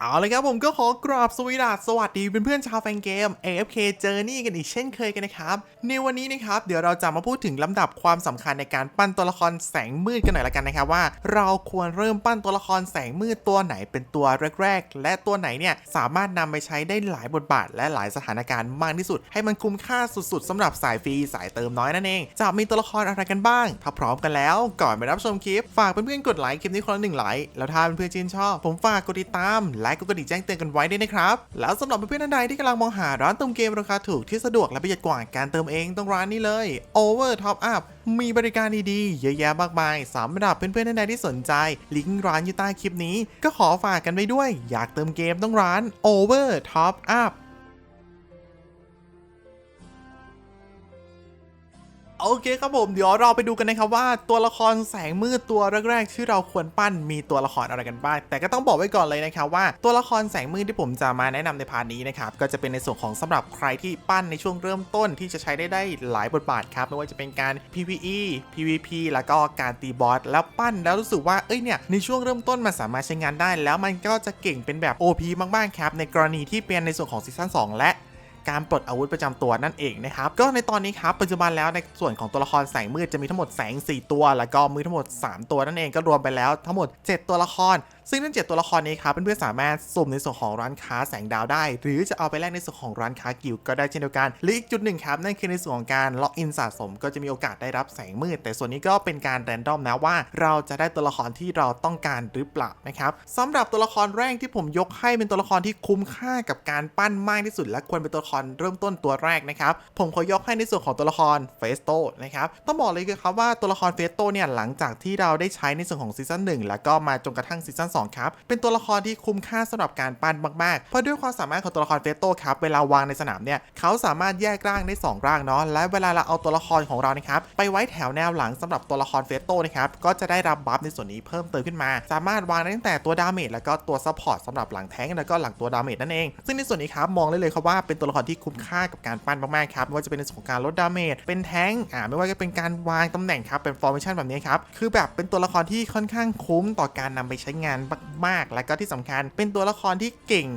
เอาเลยครับผมก็ขอกราบสวีดัสสวัสดีเพื่อนชาวแฟนเกม AFK Journey กันอีกเช่นเคยกันนะครับ ในวันนี้นะครับเดี๋ยวเราจะมาพูดถึงลำดับความสำคัญในการปั้นตัวละครแสงมืดกันหน่อยละกันนะครับว่า เราควรเริ่มปั้นตัวละครแสงมืดตัวไหนเป็นตัวแรกๆ และตัวไหนเนี่ยสามารถนำไปใช้ได้หลายบทบาท และหลายสถานการณ์มากที่สุด ให้มันคุ้มค่าสุดๆสำหรับสายฟรีสายเติมน้อยนั่นเอง จะมีตัวละครอะไรกันบ้าง ถ้าพร้อมกันแล้ว ก่อนไปรับชมคลิปฝากเพื่อนๆกดไลค์คลิปนี้คนละหนึ่งไลค์แล้วถ้าเพื่อนๆชื่นชอบ ผมฝากกดติดตามและกดกระดิ่งแจ้งเตือนกันไว้ด้วยนะครับ แล้วสำหรับเพื่อนๆท่านใดที่กำลังมองหาร้านเติมเกมราคาถูกที่สะดวกและประหยัดกว่าการเติมเองตรงร้านนี้เลย Over Top Up มีบริการดีๆ เยอะแยะมากมายสำหรับเพื่อนๆท่านใดที่สนใจ ลิงก์ร้านอยู่ใต้คลิปนี้ ก็ขอฝากกันไว้ด้วย อยากเติมเกมต้องร้าน Over Top Up โอเคครับผม เดี๋ยวเราไปดูกันนะครับว่าตัวละครแสงมืดตัวแรกๆที่เราควรปั้นมีตัวละครอะไรกันบ้าง แต่ก็ต้องบอกไว้ก่อนเลยนะครับว่าตัวละครแสงมืดที่ผมจะมาแนะนำในพาร์ทนี้นะครับก็จะเป็นในส่วนของสำหรับใครที่ปั้นในช่วงเริ่มต้นที่จะใช้ได้ได้หลายบทบาทครับไม่ว่าจะเป็นการ PVE PVP แล้วก็การตีบอสแล้วปั้นแล้วรู้สึกว่าเอ้ยเนี่ยในช่วงเริ่มต้นมันสามารถใช้งานได้ แล้วมันก็จะเก่งเป็นแบบ OP มากๆครับในกรณีที่เป็นในส่วนของซีซั่น2และ การปลดอาวุธประจำตัวนั่นเองนะครับก็ในตอนนี้ครับปัจจุบันแล้วในส่วนของตัวละครแสงมืดจะมีทั้งหมดแสง 4 ตัว แล้วก็มือทั้งหมด 3 ตัวนั่นเองก็รวมไปแล้วทั้งหมด 7 ตัวละคร ซึ่งทั้ง7ตัวละครนี้ครับเพื่อนๆสามารถสุ่มในส่วนของร้านค้าแสงดาวได้ หรือจะเอาไปแลกในส่วนของร้านค้ากิลก็ได้เช่นเดียวกันหรืออีกจุดหนึ่งครับนั่นคือในส่วนของการล็อกอินสะสม ก็จะมีโอกาสได้รับแสงมืด แต่ส่วนนี้ก็เป็นการแรนดอมนะว่า เราจะได้ตัวละครที่เราต้องการหรือเปล่านะครับสำหรับตัวละครแรกที่ผมยกให้เป็นตัวละครที่คุ้มค่ากับการปั้นมากที่สุด และควรเป็นตัวละครเริ่มต้นตัวแรกนะครับผมขอยกให้ในส่วนของตัวละครเฟสโตนะครับต้องบอกเลยครับว่าตัวละครเฟสโตเนี่ยหลังจากที่เราได้ใช้ในส่วนของซีซั่น1แล้วก็มาจนกระทั่งซีซั่น2ครับเป็นตัวละครที่คุ้มค่าสำหรับการปั้นมากๆเพราะด้วยความสามารถของตัวละครเฟสโต้ครับเวลาวางในสนามเนี่ยเขาสามารถแยกร่างได้สองร่างเนาะและเวลาเราเอาตัวละครของเรานะครับไปไว้แถวแนวหลังสำหรับตัวละครเฟสโต้นะครับก็จะได้รับบัฟในส่วนนี้เพิ่มเติมขึ้นมา สามารถวางได้ตั้งแต่ตัวดาเมจแล้วก็ตัวซัพพอร์ตสำหรับหลังแท้งแล้วก็หลังตัวดาเมจนั่นเอง ซึ่งในส่วนนี้ครับมองได้เลยครับว่าเป็นตัวละครที่คุ้มค่ากับการปั้นมากๆครับไม่ว่าจะเป็นในส่วนของการลดดาเมจเป็นแท้งอ่าไม่ว่าจะเป็นการวางตำแหน่งครับเป็นฟอร์เมชันแบบนี้ครับคือแบบเป็นตัวละครที่ค่อนข้างคุ้มต่อการนำไปใช้งานมากๆ และก็ที่สำคัญเป็นตัวละครที่เก่ง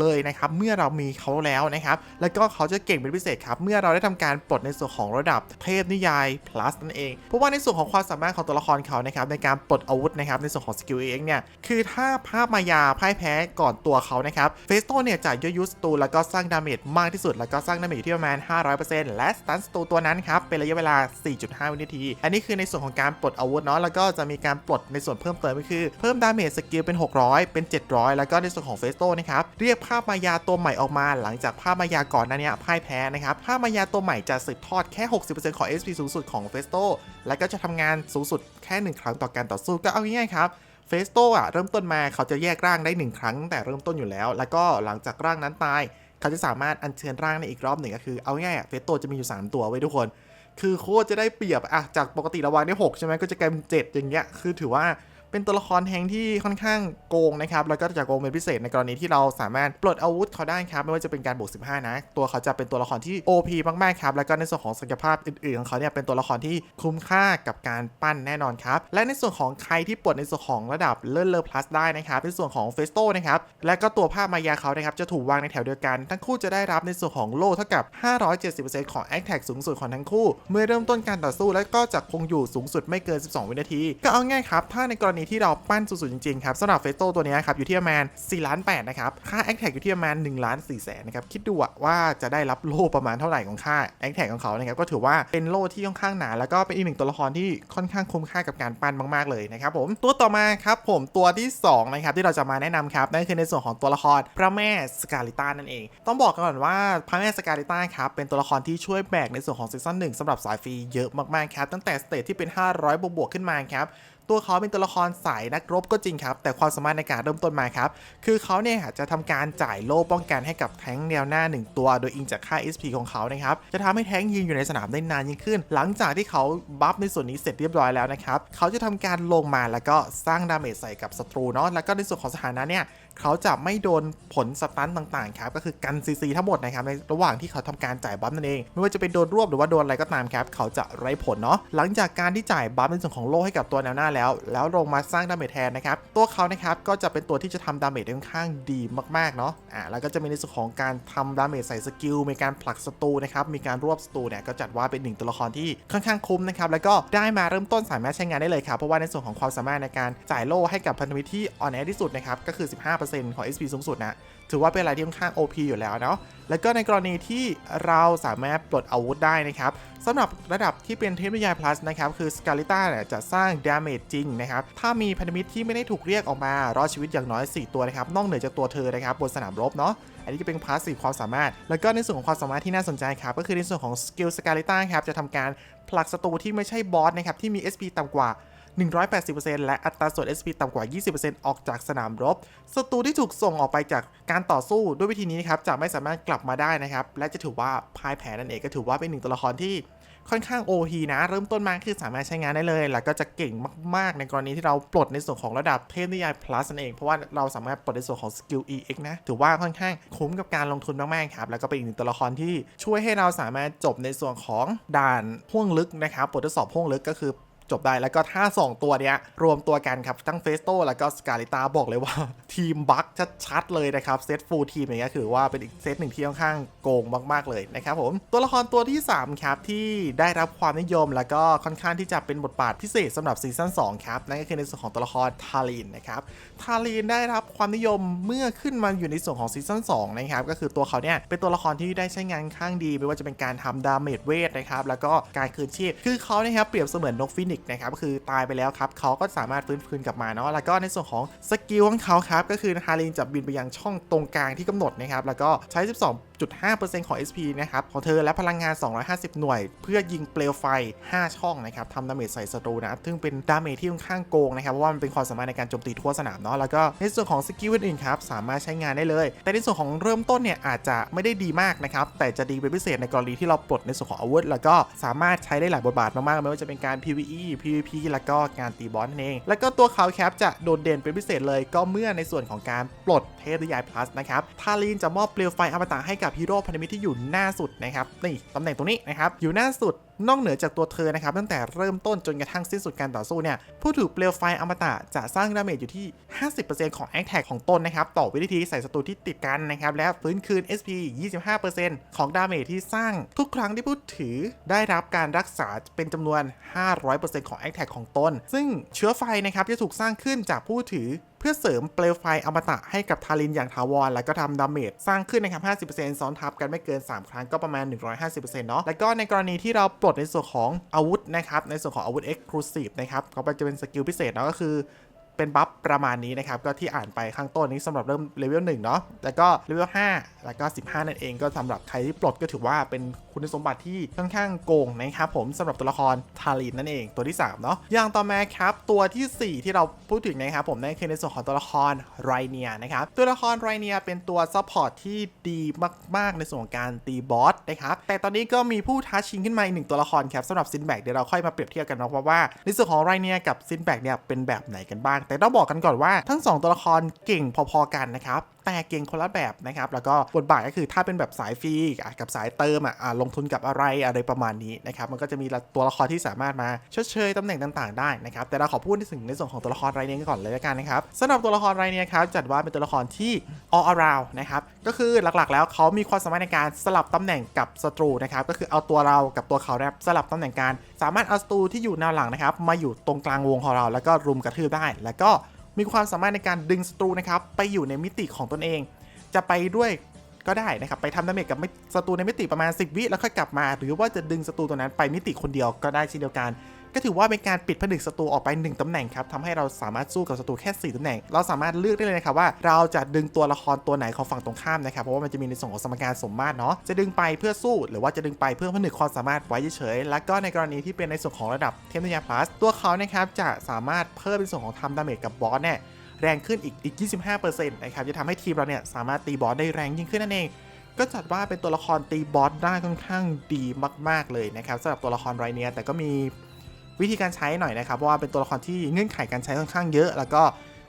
เลยนะครับเมื่อเรามีเขาแล้วนะครับแล้วก็เขาจะเก่งเป็นพิเศษครับเมื่อเราได้ทำการปลดในส่วนของระดับเทพนิยาย plus นั่นเองเพราะว่าในส่วนของความสามารถของตัวละครเขานะครับในการปลดอาวุธนะครับในส่วนของสกิลเองเนี่ยคือถ้าภาพมายาพ่ายแพ้ก่อนตัวเขานะครับเฟสโตเนี่ยจะย่อยยุสตูแล้วก็สร้างดาเมจมากที่สุด แล้วก็สร้างดาเมจอยู่ที่ประมาณ 500%และสตันสตูตัวนั้นครับเป็นระยะเวลา 4.5 วินาที อันนี้คือในส่วนของการปลดอาวุธเนาะแล้วก็จะมีการปลดในส่วนเพิ่มเติมก็คือเพิ่มดาเมจสกิลเป็น 600 เป็น 700 แล้วก็ในส่วนของเฟสโตนะครับเรียกภาพมายาตัวใหม่ออกมา หลังจากภาพมายาก่อนหนั้นเนี่ยพ่ายแพ้นะครับภาพมายาตัวใหม่จะสืบทอดแค่ 60%ของ SP สูงสุดของเฟสโตและก็จะทำงานสูงสุดแค่ 1 ครั้งต่อการต่อสู้ก็เอาง่ายๆครับเฟสโตอะเริ่มต้นมาเขาจะแยกร่างได้ 1 ครั้งตั้งแต่เริ่มต้นอยู่แล้ว แล้วก็หลังจากร่างนั้นตาย เขาจะสามารถอัญเชิญร่างในอีกรอบหนึ่งก็คือเอาง่ายๆเฟสโตจะมีอยู่ 3 ตัวไว้ทุกคน คือโคตรจะได้เปรียบอะจากปกติเราวางได้6ใช่ไหมก็จะกลายเป็น7อย่างเงี้ยคือถือว่า เป็นตัวละครแทงที่ค่อนข้างโกงนะครับ แล้วก็จะโกงเป็นพิเศษในกรณีที่เราสามารถปลดอาวุธเขาได้ครับ ไม่ว่าจะเป็นการบวก 15 นะ ตัวเขาจะเป็นตัวละครที่ OP มากๆครับ แล้วก็ในส่วนของศักยภาพอื่นๆของเขาเนี่ยเป็นตัวละครที่คุ้มค่ากับการปั้นแน่นอนครับ และในส่วนของใครที่ปลดในส่วนของระดับเลื่อนเลอ plus ได้นะครับ ในส่วนของเฟสโตนะครับ และก็ตัวภาพมายาเขานะครับ จะถูกวางในแถวเดียวกัน ทั้งคู่จะได้รับในส่วนของโล่เท่ากับ 570%ของ a t t a c สูงสุดของทั้งคู่ เมื่อเริ่มต้นการต่อสู้ และก็จะคงอยู่สูงสุดไม่เกิน 12 วินาที ก็เอาง่ายครับ ถ้าในกรณีที่เราปั้นสุดๆจริงๆครับสำหรับเฟสโตตัวนี้ครับอยู่ที่ประมาณ4ล้าน8นะครับค่า a t t a c อยู่ที่ประมาณ1ล้าน4แสนนะครับคิดดูว่าจะได้รับโล่ประมาณเท่าไหร่ของค่า a t t a c ของเขานะครับก็ถือว่าเป็นโล่ที่ค่อนข้างหนาแล้วก็เป็นอีกหนึ่งตัวละครที่ค่อนข้างคุ้มค่ากับการปั้นมากๆเลยนะครับผมตัวต่อมาครับผมตัวที่สองนะครับที่เราจะมาแนะนำครับนั่นคือในส่วนของตัวละครพระแม่สกาลิต้านั่นเอง ต้องบอกกันก่อนว่าพระแม่สกาลิต้าครับเป็นตัวละครที่ช่วยแบกในส่วนของซีซั่นหนึ่งสำหรับสายฟรีเยอะมากๆครับตั้งแต่สเตจที่เป็น 500บวกๆขึ้นมาครับ ตัวเขาเป็นตัวละครสายนักรบก็จริงครับ แต่ความสามารถในการเริ่มต้นมาครับ คือเขาเนี่ยจะทำการจ่ายโล่ป้องกันให้กับแท้งแนวหน้า 1 ตัว โดยอิงจากค่า SP ของเขานะครับ จะทำให้แท้งยืนอยู่ในสนามได้นานยิ่งขึ้น หลังจากที่เขาบัฟในส่วนนี้เสร็จเรียบร้อยแล้วนะครับ เขาจะทำการลงมาแล้วก็สร้างดาเมจใส่กับศัตรูเนาะ แล้วก็ในส่วนของสถานะเนี่ย เขาจะไม่โดนผลสตันต่างๆครับก็คือกันซีซีทั้งหมดนะครับในระหว่างที่เขาทำการจ่ายบัฟนั่นเอง ไม่ว่าจะเป็นโดนรวบหรือว่าโดนอะไรก็ตามครับเขาจะไร้ผลเนาะหลังจากการที่จ่ายบัฟในส่วนของโล่ให้กับตัวแนวหน้าแล้ว แล้วลงมาสร้างดาเมจแทนนะครับตัวเขานะครับก็จะเป็นตัวที่จะทำดาเมจได้ค่อนข้างดีมากๆเนาะอ่าแล้วก็จะมีในส่วนของการทำดาเมจใส่สกิลมีการผลักศัตรูนะครับมีการรวบศัตรูเนี่ยก็จัดว่าเป็นหนึ่งตัวละครที่ค่อนข้างคุ้มนะครับแล้วก็ได้มาเริ่มต้นสามารถใช้งานได้เลยครับเพราะว่าในส่วนของความสามารถในการจ่ายโลให้กับพันธมิตรที่อ่อนแอที่สุดนะครับก็คือ 15%ของ SP สูงสุดนะ ถือว่าเป็นอะไรที่ค่อนข้าง OP อยู่แล้วเนาะ แล้วก็ในกรณีที่เราสามารถปลดอาวุธได้นะครับสำหรับระดับที่เป็นเทพนิยาย plus นะครับ คือสกาลิต้าเนี่ยจะสร้าง damage จริงนะครับ ถ้ามีพันธมิตรที่ไม่ได้ถูกเรียกออกมารอดชีวิตอย่างน้อย 4 ตัวนะครับ นอกเหนือจากตัวเธอนะครับบนสนามรบเนาะอันนี้ก็เป็นพาสซีฟความสามารถ แล้วก็ในส่วนของความสามารถที่น่าสนใจครับ ก็คือในส่วนของสกิลสกาลิต้าครับจะทำการผลักศัตรูที่ไม่ใช่บอสนะครับที่มี SP ต่ำกว่า 180%และอัตราส่วน SP ต่ำกว่า 20%ออกจากสนามรบ ศัตรูที่ถูกส่งออกไปจากการต่อสู้ด้วยวิธีนี้นะครับจะไม่สามารถกลับมาได้นะครับ และจะถือว่าพ่ายแพ้นั่นเองก็ถือว่าเป็นหนึ่งตัวละครที่ค่อนข้าง OP นะ เริ่มต้นมาคือสามารถใช้งานได้เลย แล้วก็จะเก่งมาก ๆ ในกรณีที่เราปลดในส่วนของระดับเทพนิยาย plus นั่นเอง เพราะว่าเราสามารถปลดในส่วนของสกิล EX นะ ถือว่าค่อนข้างคุ้มกับการลงทุนมาก ๆ ครับ แล้วก็เป็นอีกหนึ่งตัวละครที่ช่วยให้เราสามารถจบในส่วนของด่านพ่วงลึกนะครับบททดสอบพ่วงลึกก็คือ จบได้แล้วก็ถ้า 2 ตัวเนี้ยรวมตัวกันครับทั้งเฟสโตแล้วก็สกาลิตาบอกเลยว่า ทีมบัคชัดๆเลยนะครับเซตฟูลทีมอย่างเงี้ยคือว่าเป็นอีกเซตหนึ่งที่ค่อนข้างโกงมากๆเลยนะครับผมตัวละครตัวที่ 3 ครับ ที่ได้รับความนิยมแล้วก็ค่อนข้างที่จะเป็นบทบาทพิเศษสำหรับซีซั่น2ครับนั่นก็คือในส่วนของตัวละครทารีนนะครับทารีนได้รับความนิยมเมื่อขึ้นมาอยู่ในส่วนของซีซั่น2นะครับก็คือตัวเขาเนี่ยเป็นตัวละครที่ได้ใช้งานข้างดี ไม่ว่าจะเป็นการทำดาเมจเวทนะครับแล้วก็การคืนชีพคือเขาเนี่ยครับเปรียบเสมือนนกฟินิกกนะครับก็คือตายไปแล้วครับเขาก็สามารถฟื้นคืนกลับมาเนาะแล้วก็ในส่วนของสกิลของเขาครับก็คือฮารินจะบินไปยังช่องตรงกลางที่กำหนดนะครับแล้วก็ใช้ 12 12.5%ของ SP นะครับของเธอและพลังงาน 250 หน่วย เพื่อยิงเปลวไฟ 5 ช่องนะครับทำดาเมจใส่ศัตรูนะซึ่งเป็นดาเมจที่ค่อนข้างโกงนะครับเพราะว่ามันเป็นความสามารถในการโจมตีทั่วสนามเนาะแล้วก็ในส่วนของสกิลอื่นๆครับสามารถใช้งานได้เลย แต่ในส่วนของเริ่มต้นเนี่ยอาจจะไม่ได้ดีมากนะครับแต่จะดีเป็นพิเศษในกรณีที่เราปลดในส่วนของอาวุธแล้วก็สามารถใช้ได้หลายบทบาทมากๆไม่ว่าจะเป็นการ PVE PVP แล้วก็การตีบอสนั่นเอง แล้วก็ตัวเขาแคปจะโดดเด่นเป็นพิเศษเลย ก็เมื่อในส่วนของการปลดเทพนิยาย plus นะครับทารีนจะมอบเปลวไฟอมตะให้กับฮีโร่พันธมิตรที่อยู่หน้าสุดนะครับนี่ตำแหน่งตรงนี้นะครับอยู่หน้าสุด นอกเหนือจากตัวเธอนะครับตั้งแต่เริ่มต้นจนกระทั่งสิ้นสุดการต่อสู้เนี่ยผู้ถือเปลวไฟอมตะจะสร้างดาเมจอยู่ที่ 50%ของแอคแท็กของตนนะครับต่อวิธีใส่ศัตรูที่ติดกันนะครับและฟื้นคืน SP 25%ของดาเมจที่สร้างทุกครั้งที่ผู้ถือได้รับการรักษาเป็นจำนวน 500%ของแอคแท็กของตน ซึ่งเชื้อไฟนะครับจะถูกสร้างขึ้นจากผู้ถือเพื่อเสริมเปลวไฟอมตะให้กับทารินอย่างถาวร แล้วก็ทำดาเมจสร้างขึ้นนะครับ 50%ซ้อนทับกันไม่เกิน 3 ครั้งก็ประมาณ 150%เนาะ แล้วก็ในกรณีที่เราปลดในส่วนของอาวุธนะครับในส่วนของอาวุธ Exclusive นะครับก็จะเป็นสกิลพิเศษเนาะก็คือ เป็นบัฟประมาณนี้นะครับ ก็ที่อ่านไปข้างต้นนี้สำหรับเริ่มเลเวล1เนาะแล้วก็เลเวล5แล้วก็ 15 นั่นเองก็สำหรับใครที่ปลดก็ถือว่าเป็นคุณสมบัติที่ค่อนข้างโกงนะครับผมสำหรับตัวละครทารินนั่นเองตัวที่3เนาะอย่างต่อมาครับตัวทีสี่ 4 ที่เราพูดถึงนะครับผมนั่นคือในส่วนของตัวละครไรเนียนะครับตัวละครไรเนียเป็นตัวซัพพอร์ตที่ดีมาก ๆ ในส่วนของการตีบอสนะครับแต่ตอนนี้ก็มีผู้ท้าชิงขึ้นมาอีกหนึ่งตัวละครครับสำหรับซินแบกเดี๋ยวเราค่อยมาเปรียบเทียบกันเนะเพราะว่าในส่วนของไรเนียกับซินแบกเนี่ยเป็นแบบไหนกันบ้างแต่ต้องบอกกันก่อนว่าทั้งสองตัวละครเก่งพอๆกันนะครับ แต่เก่งคนละแบบนะครับ แล้วก็บทบาทก็คือถ้าเป็นแบบสายฟรีกับสายเติมอะลงทุนกับอะไรอะไรประมาณนี้นะครับ มันก็จะมีตัวละครที่สามารถมาชดเชยตำแหน่งต่างๆได้นะครับ แต่เราขอพูดถึงในส่วนของตัวละครไรเนียก่อนเลยละกันนะครับสำหรับตัวละครไรเนียครับจัดว่าเป็นตัวละครที่ all around นะครับก็คือหลักๆ แล้วเขามีความสามารถในการสลับตำแหน่งกับศัตรูนะครับก็คือเอาตัวเรากับตัวเขาแบบสลับตำแหน่งการ สามารถเอาศัตรูที่อยู่แนวหลังนะครับมาอยู่ตรงกลางวงของเรา แล้วก็รุมกระทืบได้แล้วก็ มีความสามารถในการดึงศัตรูนะครับไปอยู่ในมิติของตนเอง จะไปด้วยก็ได้นะครับไปทำดาเมจกับศัตรูในมิติประมาณ 10 วิแล้วค่อยกลับมา หรือว่าจะดึงศัตรูตัวนั้นไปมิติคนเดียวก็ได้เช่นเดียวกัน ถือว่าเป็นการปิดผนึกศัตรูออกไป 1ตำแหน่งครับทำให้เราสามารถสู้กับศัตรูแค่ 4ตำแหน่ง เราสามารถเลือกได้เลยนะครับว่า เราจะดึงตัวละครตัวไหนของฝั่งตรงข้ามนะครับเพราะว่ามันจะมีในส่วนของสมการสมมาตรเนาะจะดึงไปเพื่อสู้หรือว่าจะดึงไปเพื่อผนึกความสามารถไว้เฉยๆแล้วก็ในกรณีที่เป็นในส่วนของระดับเทพนิยาย plus ตัวเขานะครับจะสามารถเพิ่มในส่วนของทำดาเมจกับบอสเนี่ยแรงขึ้นอีกอีก 25%นะครับจะทำให้ทีมเราเนี่ยสามารถตีบอสได้แรงยิ่งขึ้นนั่นเองก็จัดว่าเป็นตัวละครตีบอสได้ค่อนข้างดีมาก ๆ เลยนะครับสำหรับตัวละครไรเนียแต่ก็มี วิธีการใช้หน่อยนะครับเพราะว่าเป็นตัวละครที่เงื่อนไขการใช้ค่อนข้างเยอะ แล้วก็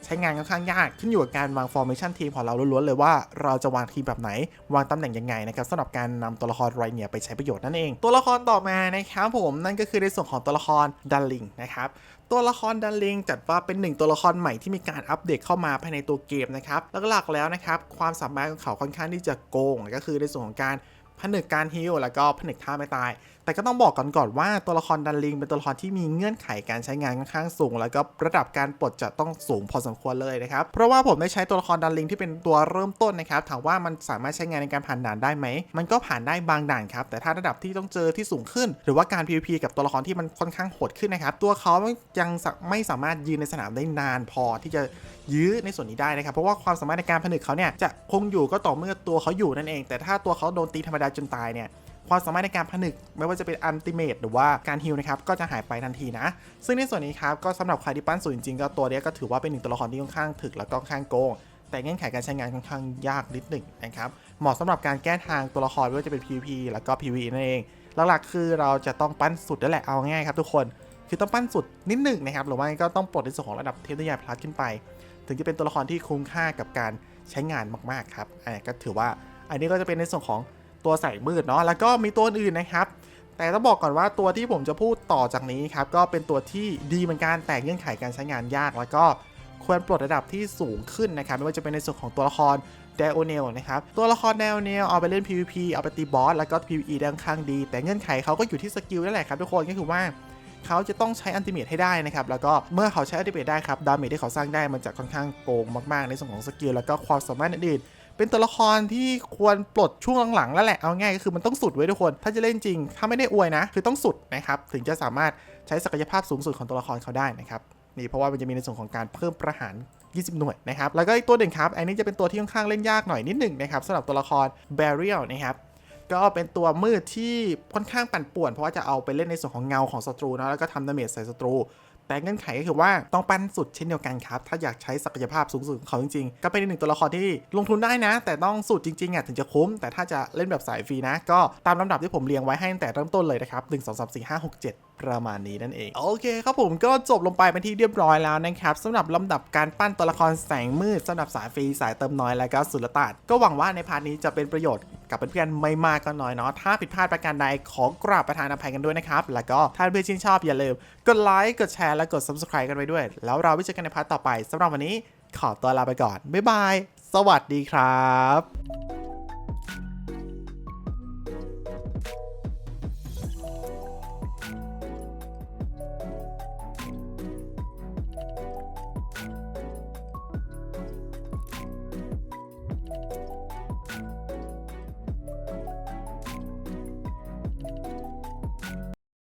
ใช้งานค่อนข้างยากขึ้นอยู่กับการวาง formation ทีมของเราล้วนๆเลยว่าเราจะวางทีมแบบไหน วางตำแหน่งยังไงนะครับสำหรับการนำตัวละครไรเนียไปใช้ประโยชน์นั่นเอง ตัวละครต่อมานะครับผมนั่นก็คือในส่วนของตัวละครดัลลิงนะครับตัวละครดันลิงจัดว่าเป็นหนึ่งตัวละครใหม่ที่มีการอัปเดตเข้ามาภายในตัวเกมนะครับหลักๆแล้วนะครับความสามารถของเขาค่อนข้างที่จะโกงก็คือในส่วนของการผนึกการฮิลแล้วก็ผนึกท่าไม่ตายแต่ก็ต้องบอกก่อนก่อนว่าตัวละครดันลิงเป็นตัวละครที่มีเงื่อนไขการใช้งานค่อนข้างสูง แล้วก็ระดับการปลดจะต้องสูงพอสมควรเลยนะครับ เพราะว่าผมได้ใช้ตัวละครดันลิงที่เป็นตัวเริ่มต้นนะครับ ถามว่ามันสามารถใช้งานในการผ่านด่านได้ไหม มันก็ผ่านได้บางด่านครับ แต่ถ้าระดับที่ต้องเจอที่สูงขึ้น หรือว่าการ PVP กับตัวละครที่มันค่อนข้างโหดขึ้นนะครับ ตัวเขายังไม่สามารถยืนในสนามได้นานพอที่จะยื้อในส่วนนี้ได้นะครับ เพราะว่าความสามารถในการผนึกเขาเนี่ยจะคงอยู่ก็ต่อเมื่อตัวเขาอยู่นั่นเอง แต่ถ้าตัวเขาโดนตีธรรมดาจนตายเนี่ย ความสามารถในการผนึกไม่ว่าจะเป็นอันติเมตหรือว่าการฮิลนะครับก็จะหายไปทันทีนะ ซึ่งในส่วนนี้ครับก็สำหรับใครที่ปั้นสูงจริงๆก็ตัวเนี้ยก็ถือว่าเป็นหนึ่งตัวละครที่ค่อนข้างถึกแล้วก็ค่อนข้างโกงแต่เงื่อนไขการใช้งานค่อนข้างยากนิดหนึ่งนะครับ เหมาะสำหรับการแก้ทางตัวละครไม่ว่าจะเป็น PVP แล้วก็ PVE นั่นเอง หลักๆคือเราจะต้องปั้นสุดนั่นแหละเอาง่ายครับทุกคน คือต้องปั้นสุดนิดหนึ่งนะครับ หรือว่าก็ต้องปลดในส่วนของระดับเทพนิยายพลัสขึ้นไป ถึงจะเป็นตัวละครที่คุ้มค่ากับการใช้งานมากๆครับอันนี้ก็ถือว่าอันนี้ก็จะเป็นในส่วนของ ตัวใส่มืดเนาะแล้วก็มีตัวอื่นนะครับ แต่ต้องบอกก่อนว่าตัวที่ผมจะพูดต่อจากนี้ครับก็เป็นตัวที่ดีเหมือนกันแต่เงื่อนไขการใช้งานยาก แล้วก็ควรปลดระดับที่สูงขึ้นนะครับไม่ว่าจะเป็นในส่วนของตัวละครเดโอเนลนะครับตัวละครเดโอเนลเอาไปเล่น PVP เอาไปตีบอสแล้วก็ PVE ได้ค่อนข้างดี แต่เงื่อนไขเขาก็อยู่ที่สกิลนั่นแหละครับทุกคนก็คือว่าเขาจะต้องใช้อันติเมทให้ได้นะครับ แล้วก็เมื่อเขาใช้อันติเมทได้ครับ ดาเมจที่เขาสร้างได้มันจะค่อนข้างโกงมาก ๆ ในส่วนของสกิลแล้วก็ความสามารถอื่น เป็นตัวละครที่ควรปลดช่วงหลังๆแล้วแหละเอาง่ายก็คือมันต้องสุดไว้ทุกคน ถ้าจะเล่นจริง ถ้าไม่ได้อวยนะ คือต้องสุดนะครับถึงจะสามารถใช้ศักยภาพสูงสุดของตัวละครเขาได้นะครับนี่เพราะว่ามันจะมีในส่วนของการเพิ่มประหาร20 หน่วยนะครับ แล้วก็อีกตัวหนึ่งครับ อันนี้จะเป็นตัวที่ค่อนข้างเล่นยากหน่อยนิดหนึ่งนะครับสำหรับตัวละคร Burial นะครับ ก็เป็นตัวมืดที่ค่อนข้างปั่นป่วน เพราะว่าจะเอาไปเล่นในส่วนของเงาของศัตรูนะแล้วก็ทำดาเมจใส่ศัตรู แต่เงื่อนไขก็คือว่าต้องปั้นสุดเช่นเดียวกันครับ ถ้าอยากใช้ศักยภาพสูงสุดของเขาจริงๆ ก็เป็นหนึ่งตัวละครที่ลงทุนได้นะ แต่ต้องสุดจริงๆอะถึงจะคุ้ม แต่ถ้าจะเล่นแบบสายฟรีนะ ก็ตามลำดับที่ผมเรียงไว้ให้ตั้งแต่เริ่มต้นเลยนะครับ1 2 3 4 5 6 7 ประมาณนี้นั่นเอง โอเคครับผมก็จบลงไปเป็นที่เรียบร้อยแล้วนะครับสำหรับลำดับการปั้นตัวละครแสงมืดสำหรับสายฟรีสายเติมน้อยและก็สุลต่านก็หวังว่าในพาร์ทนี้จะเป็นประโยชน์กับเพื่อนๆไม่มากก็น้อยเนาะถ้าผิดพลาดประการใดขอกราบประทานอภัยกันด้วยนะครับ แล้วก็ถ้าเพื่อนชื่นชอบอย่าลืมกดไลค์กดแชร์และกด subscribe กันไว้ด้วย แล้วเราไว้เจอกันในพาร์ทต่อไปสำหรับวันนี้ขอตัวลาไปก่อนบ๊ายบายสวัสดีครับ